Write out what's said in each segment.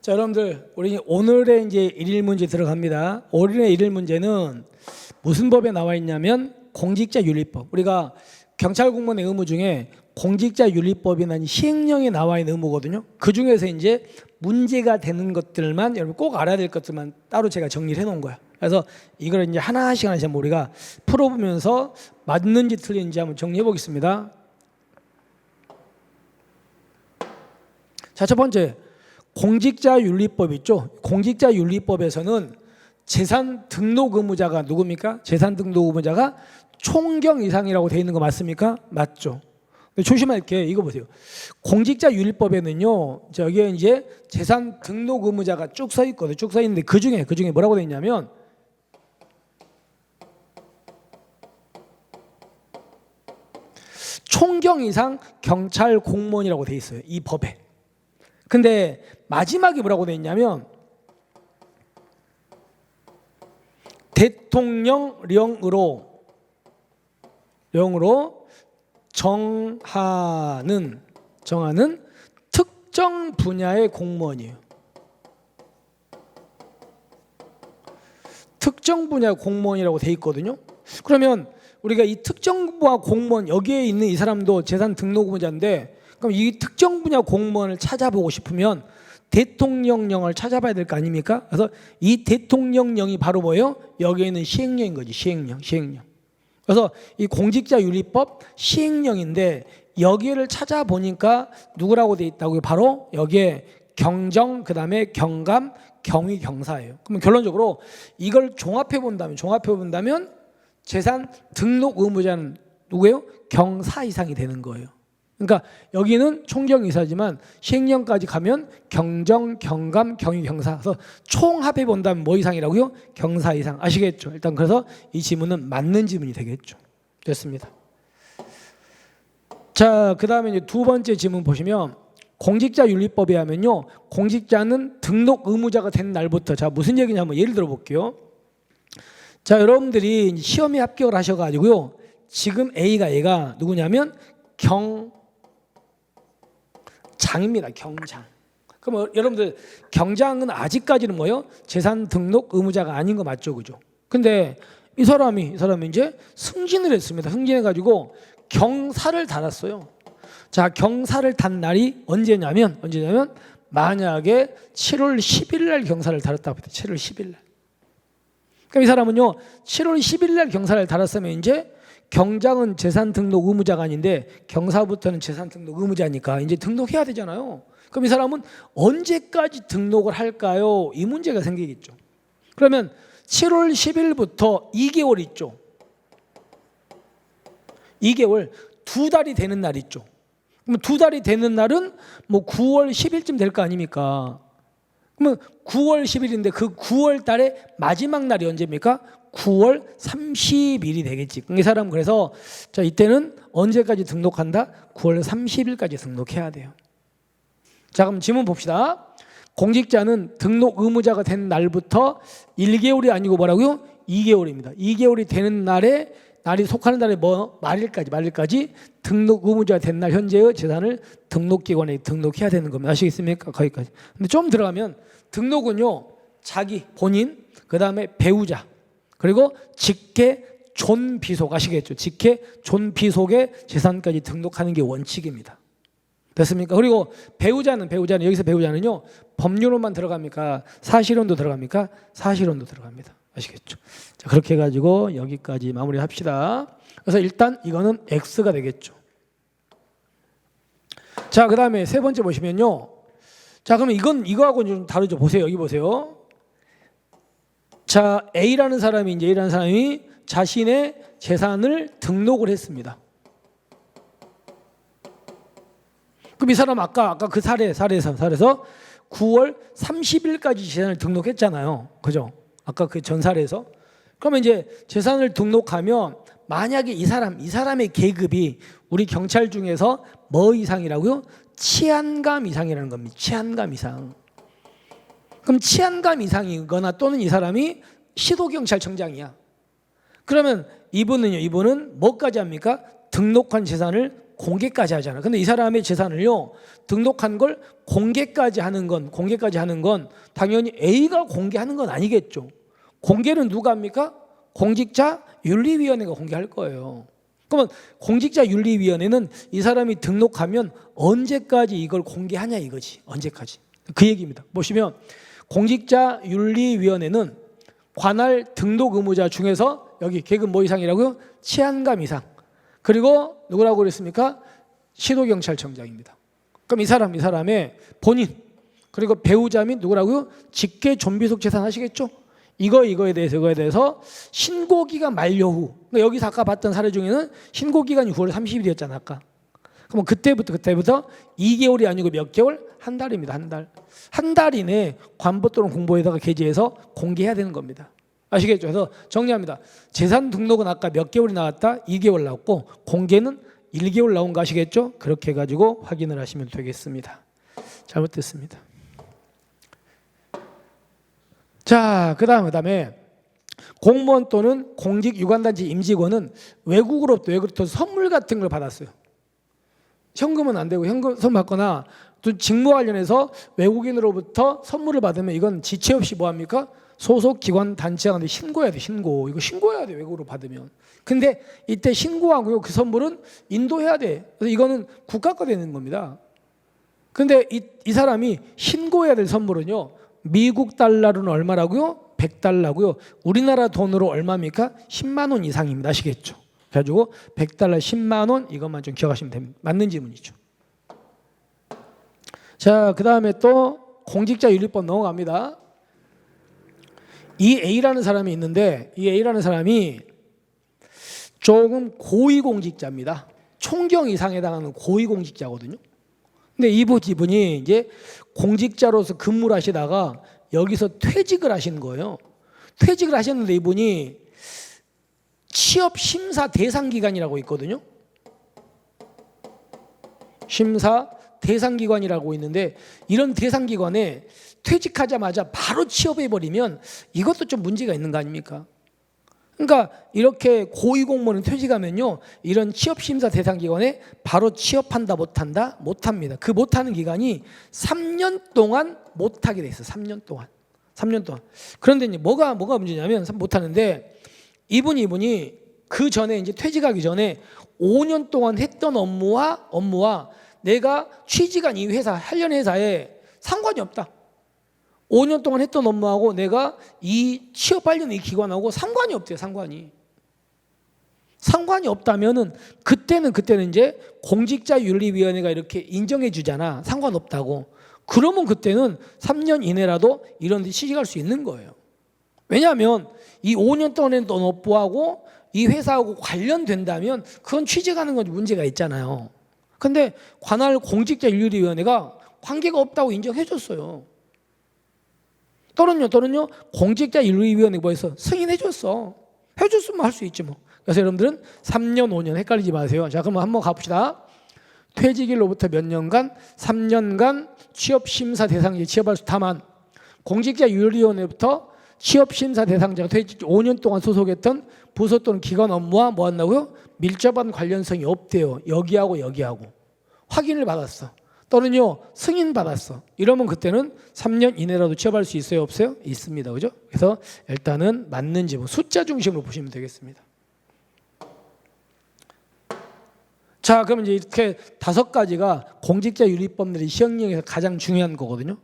자, 여러분들, 우리 오늘의 이제 일일 문제 들어갑니다. 오늘의 일일 문제는 무슨 법에 나와 있냐면 공직자 윤리법. 우리가 경찰 공무원의 의무 중에 공직자 윤리법이라는 시행령에 나와 있는 의무거든요. 그 중에서 이제 문제가 되는 것들만 여러분 꼭 알아야 될 것들만 따로 제가 정리를 해 놓은 거야. 그래서 이걸 이제 하나씩 하나씩 우리가 풀어보면서 맞는지 틀린지 한번 정리해 보겠습니다. 자, 첫 번째. 공직자 윤리법 있죠. 공직자 윤리법에서는 재산 등록 의무자가 누굽니까? 재산 등록 의무자가 총경 이상이라고 돼 있는 거 맞습니까? 맞죠. 근데 조심할 게 이거 보세요. 공직자 윤리법에는요. 저기에 이제 재산 등록 의무자가 쭉 서 있거든요. 쭉 서 있는데 그 중에 그 중에 뭐라고 돼 있냐면 총경 이상 경찰 공무원이라고 돼 있어요. 이 법에. 근데 마지막에 뭐라고 돼 있냐면 대통령령으로 령으로 정하는 정하는 특정 분야의 공무원이에요. 특정 분야 공무원이라고 돼 있거든요. 그러면 우리가 이 특정 분야 공무원 여기에 있는 이 사람도 재산 등록 의무자인데 그럼 이 특정 분야 공무원을 찾아보고 싶으면 대통령령을 찾아봐야 될 거 아닙니까? 그래서 이 대통령령이 바로 뭐예요? 여기에 있는 시행령인 거지. 시행령, 시행령. 그래서 이 공직자윤리법 시행령인데 여기를 찾아보니까 누구라고 돼 있다고요? 바로 여기에 경정, 그 다음에 경감, 경위, 경사예요. 그러면 결론적으로 이걸 종합해 본다면 종합해 본다면 재산 등록 의무자는 누구예요? 경사 이상이 되는 거예요. 그러니까 여기는 총경이사지만 시행령까지 가면 경정, 경감, 경위, 경사. 그래서 총합해 본다면 뭐 이상이라고요? 경사 이상. 아시겠죠? 일단 그래서 이 지문은 맞는 지문이 되겠죠. 됐습니다. 자, 그 다음에 이제 두 번째 지문 보시면 공직자 윤리법에 하면요. 공직자는 등록 의무자가 된 날부터 자, 무슨 얘기냐 한번 예를 들어 볼게요. 자, 여러분들이 시험에 합격을 하셔 가지고요. 지금 A가 얘가 누구냐면 경 장입니다. 경장. 그럼 어, 여러분들 경장은 아직까지는 뭐요? 재산 등록 의무자가 아닌 거 맞죠, 그죠? 근데 이 사람이 이 사람이 이제 승진을 했습니다. 승진해 가지고 경사를 달았어요. 자, 경사를 단 날이 언제냐면 언제냐면 만약에 7월 10일 날 경사를 달았다고 해요. 7월 10일 날. 그럼 이 사람은요. 7월 10일 날 경사를 달았으면 이제 경장은 재산 등록 의무자가 아닌데 경사부터는 재산 등록 의무자니까 이제 등록해야 되잖아요. 그럼 이 사람은 언제까지 등록을 할까요? 이 문제가 생기겠죠. 그러면 7월 10일부터 2개월 있죠. 2개월 두 달이 되는 날 있죠. 그러면 두 달이 되는 날은 뭐 9월 10일쯤 될 거 아닙니까? 그러면 9월 10일인데 그 9월 달의 마지막 날이 언제입니까? 9월 30일이 되겠지. 이 사람 그래서 자 이때는 언제까지 등록한다? 9월 30일까지 등록해야 돼요. 자 그럼 지문 봅시다. 공직자는 등록 의무자가 된 날부터 1개월이 아니고 뭐라고요? 2개월입니다. 2개월이 되는 날에 날이 속하는 날에 뭐 말일까지 말일까지 등록 의무자 된 날 현재의 재산을 등록기관에 등록해야 되는 겁니다. 아시겠습니까? 거기까지. 근데 좀 들어가면 등록은요 자기 본인 그 다음에 배우자 그리고 직계 존비속 아시겠죠? 직계 존비속의 재산까지 등록하는 게 원칙입니다. 됐습니까? 그리고 배우자는 배우자는 여기서 배우자는요 법률로만 들어갑니까? 사실혼도 들어갑니까? 사실혼도 들어갑니다. 아시겠죠? 자 그렇게 해가지고 여기까지 마무리합시다. 그래서 일단 이거는 X가 되겠죠. 자 그 다음에 세 번째 보시면요. 자 그러면 이건 이거하고 좀 다르죠. 보세요 여기 보세요. 자 A라는 사람이 이제 A라는 사람이 자신의 재산을 등록을 했습니다. 그럼 이 사람 아까 아까 그 사례 사례에서 사례에서 9월 30일까지 재산을 등록했잖아요. 그죠? 아까 그 전 사례에서 그러면 이제 재산을 등록하면 만약에 이 사람 이 사람의 계급이 우리 경찰 중에서 뭐 이상이라고요? 치안감 이상이라는 겁니다. 치안감 이상. 그럼 치안감 이상이거나 또는 이 사람이 시도경찰청장이야. 그러면 이분은요, 이분은 뭐까지 합니까? 등록한 재산을 공개까지 하잖아. 근데 이 사람의 재산을요 등록한 걸 공개까지 하는 건 공개까지 하는 건 당연히 A가 공개하는 건 아니겠죠. 공개는 누가 합니까? 공직자 윤리위원회가 공개할 거예요. 그러면 공직자 윤리위원회는 이 사람이 등록하면 언제까지 이걸 공개하냐 이거지. 언제까지. 그 얘기입니다. 보시면 공직자 윤리위원회는 관할 등록 의무자 중에서 여기 계급 뭐 이상이라고요? 치안감 이상. 그리고 누구라고 그랬습니까? 시도경찰청장입니다. 그럼 이 사람 이 사람의 본인 그리고 배우자 및 누구라고요? 직계 좀비속 재산 하시겠죠? 이거 이거에 대해서 이거에 대해서 신고 기간 만료 후 그러니까 여기서 아까 봤던 사례 중에는 신고 기간이 9월 30일이었잖아 아까. 그럼 그때부터 그때부터 2개월이 아니고 몇 개월? 한 달입니다. 한 달. 한 달 이내 관보 또는 공보에다가 게재해서 공개해야 되는 겁니다. 아시겠죠? 그래서 정리합니다. 재산 등록은 아까 몇 개월이 나왔다? 2개월 나왔고 공개는 1개월 나온 거 아시겠죠? 그렇게 해가지고 확인을 하시면 되겠습니다. 잘못됐습니다. 자, 그 다음 그 다음에 공무원 또는 공직 유관단체 임직원은 외국으로부터 외국으로부터 선물 같은 걸 받았어요. 현금은 안 되고 현금 선물 받거나 또 직무 관련해서 외국인으로부터 선물을 받으면 이건 지체 없이 뭐 합니까? 소속 기관 단체한테 신고해야 돼 신고. 이거 신고해야 돼 외국으로 받으면. 근데 이때 신고하고요 그 선물은 인도해야 돼. 그래서 이거는 국가 가 되는 겁니다. 근데 이, 이 사람이 신고해야 될 선물은요 미국 달러로는 얼마라고요? 100달러고요. 우리나라 돈으로 얼마입니까? 10만 원 이상입니다. 아시겠죠 그래가지고 100달러 10만 원 이것만 좀 기억하시면 됩니다 맞는 질문이죠 자 그 다음에 또 공직자 윤리법 넘어갑니다 이 A라는 사람이 있는데 이 A라는 사람이 조금 고위공직자입니다. 총경 이상에 해당하는 고위공직자거든요. 근데 이분 이분이 이제 공직자로서 근무를 하시다가 여기서 퇴직을 하신 거예요. 퇴직을 하셨는데 이분이 취업 심사 대상 기간이라고 있거든요. 심사 대상 기관이라고 있는데 이런 대상 기관에 퇴직하자마자 바로 취업해 버리면 이것도 좀 문제가 있는 거 아닙니까? 그러니까 이렇게 고위 공무원은 퇴직하면요 이런 취업 심사 대상 기관에 바로 취업한다 못한다 못합니다. 그 못하는 기간이 3년 동안 못하게 돼 있어. 3년 동안. 3년 동안. 그런데 이제 뭐가 뭐가 문제냐면 못하는데 이분 이분이 그 전에 이제 퇴직하기 전에 5년 동안 했던 업무와 업무와 내가 취직한 이 회사 하려는 회사에 상관이 없다. 5년 동안 했던 업무하고 내가 이 취업하려는 이 기관하고 상관이 없대요, 상관이. 상관이 없다면은 그때는 그때는 이제 공직자윤리위원회가 이렇게 인정해 주잖아. 상관없다고. 그러면 그때는 3년 이내라도 이런 데 취직할 수 있는 거예요. 왜냐하면 이 5년 동안 했던 업무하고 이 회사하고 관련된다면 그건 취직하는 건 문제가 있잖아요. 근데 관할 공직자윤리위원회가 관계가 없다고 인정해 줬어요. 또는요, 또는요, 공직자 윤리위원회 뭐해서 승인해 줬어. 해줬으면 할 수 있지 뭐. 그래서 여러분들은 3년, 5년 헷갈리지 마세요. 자, 그럼 한번 가봅시다. 퇴직일로부터 몇 년간, 3년간 취업 심사 대상자 취업할 수 다만 공직자 윤리위원회부터 취업 심사 대상자가 퇴직 5년 동안 소속했던 부서 또는 기관 업무와 뭐 한다고요? 밀접한 관련성이 없대요. 여기하고 여기하고 확인을 받았어. 또는요 승인 받았어. 이러면 그때는 3년 이내라도 취업할 수 있어요, 없어요? 있습니다, 그죠? 그래서 일단은 맞는 지문 숫자 중심으로 보시면 되겠습니다. 자, 그럼 이제 이렇게 다섯 가지가 공직자 윤리법들이 시행령에서 가장 중요한 거거든요.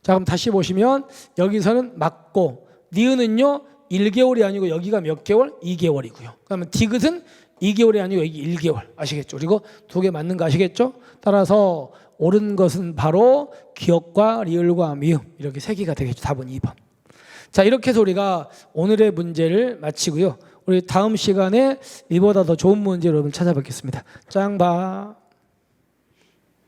자, 그럼 다시 보시면 여기서는 맞고 니은은요 1개월이 아니고 여기가 몇 개월? 2개월이고요. 그러면 디귿은 2개월이 아니고 여기 1개월 아시겠죠? 그리고 두 개 맞는 거 아시겠죠? 따라서 옳은 것은 바로 기억과 리을과 미음 이렇게 세 개가 되겠죠. 답은 2번. 자 이렇게 해서 우리가 오늘의 문제를 마치고요. 우리 다음 시간에 이보다 더 좋은 문제로 여러분 찾아뵙겠습니다. 짱바.